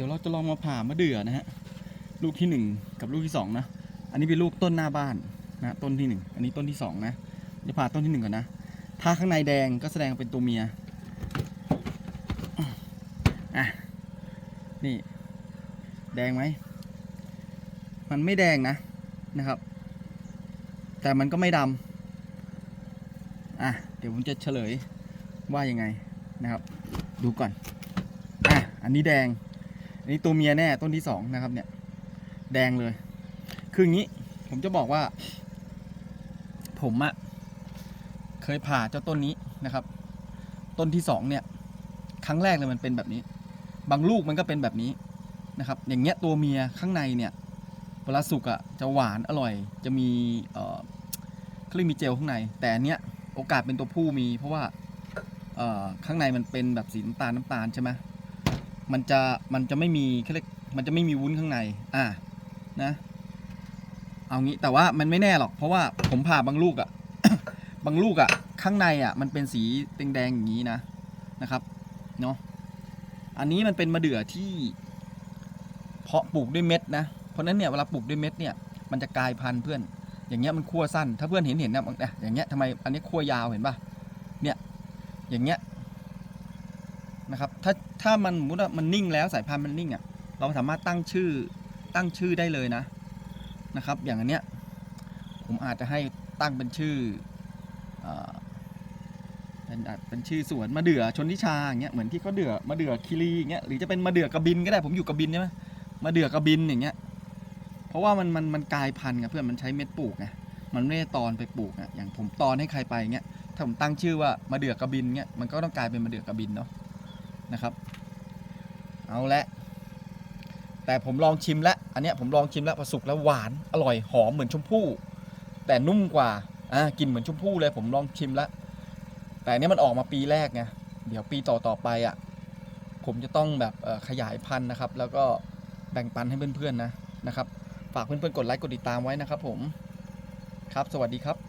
ดี๋ยวเราจะลองมาผ่ามะเดื่อนะฮะลูกที่หนึ่งกับลูกที่สองนะอันนี้เป็นลูกต้นหน้าบ้านนะต้นที่หนึ่งอันนี้ต้นที่สองนะจะผ่าต้นที่หนึ่งก่อนนะ ถ้าข้างในแดงก็แสดงเป็นตัวเมียอะนี่ แดงไหมมันไม่แดงนะนะครับ แต่มันก็ไม่ดำอะเดี๋ยวผมจะเฉลยว่ายังไงนะครับ ดูก่อนอะอันนี้แดง นนี้ตัวเมียแน่ต้นที่สองนะครับ เนี่ย แดงเลย คืออย่างนี้ ผมจะบอกว่า ผมอะเคยผ่าเจ้าต้นนี้นะครับ ต้นที่สองเนี่ย ครั้งแรกเลยมันเป็นแบบนี้ บางลูกมันก็เป็นแบบนี้นะครับ อย่างเงี้ยตัวเมียข้างในเนี่ยเวลาสุกอะจะหวานอร่อย จะมีเอ่อเขาเรียกมีเจลข้างใน แต่อันเนี้ยโอกาสเป็นตัวผู้มี เพราะว่าเอ่อข้างในมันเป็นแบบสีน้ำตาลน้ำตาลใช่ไหม มันจะมันจะไม่มีเขาเรียกมันจะไม่มีวุ้นข้างใน อ่านะ เอางี้แต่ว่ามันไม่แน่หรอก เพราะว่าผมผ่าบางลูกอะบางลูกอะข้างในอะมันเป็นสีแดงๆอย่างนี้นะนะครับเนาะอันนี้มันเป็นมะเดื่อที่เพาะปลูกด้วยเม็ดนะเพราะนั้นเนี่ยเวลาปลูกด้วยเม็ดเนี่ยมันจะกลายพันธุ์เพื่อน อย่างเงี้ยมันขั้วสั้น ถ้าเพื่อนเห็นเห็นนะเนี่ยอย่างเงี้ยทำไมอันนี้ขั้วยาวเห็นปะเนี่ยอย่างเงี้ย นะครับถ้าถ้ามันสมมติว่ามันนิ่งแล้วสายพันธุ์มันนิ่งอะเราสามารถตั้งชื่อตั้งชื่อได้เลยนะนะครับ อย่างอันเนี้ยผมอาจจะให้ตั้งเป็นชื่อเอ่อเป็นเป็นชื่อสวนมะเดื่อชนทิชาอย่างเงี้ยเหมือนที่เขาเดือมะเดื่อคีรีอย่างเงี้ยหรือจะเป็นมะเดื่อกระบินก็ได้ผมอยู่กระบินใช่ไหมมะเดื่อกระบินอย่างเงี้ยเพราะว่ามันมันมันกลายพันธุ์ไงเพื่อนมันใช้เม็ดปลูกไงมันไม่ได้ตอนไปปลูกอะอย่างผมตอนให้ใครไปเงี้ยถ้าผมตั้งชื่อว่ามาเดือกกระบินเงี้ยมันก็ต้องกลายเป็นมาเดือกระบินเนาะ นะครับ เอาละแต่ผมลองชิมแล้วอันเนี้ยผมลองชิมแล้วพอสุกแล้วหวานอร่อยหอมเหมือนชมพู่ แต่นุ่มกว่าอะกินเหมือนชมพู่เลยผมลองชิมแล้วแต่อันเนี้ยมันออกมาปีแรกไงเดี๋ยวปีต่อต่อไปอะผมจะต้องแบบขยายพันธุ์นะครับ แล้วก็แบ่งปันให้เพื่อนๆนะนะครับ ฝากเพื่อนๆกดไลค์กดติดตามไว้นะครับผมครับ สวัสดีครับ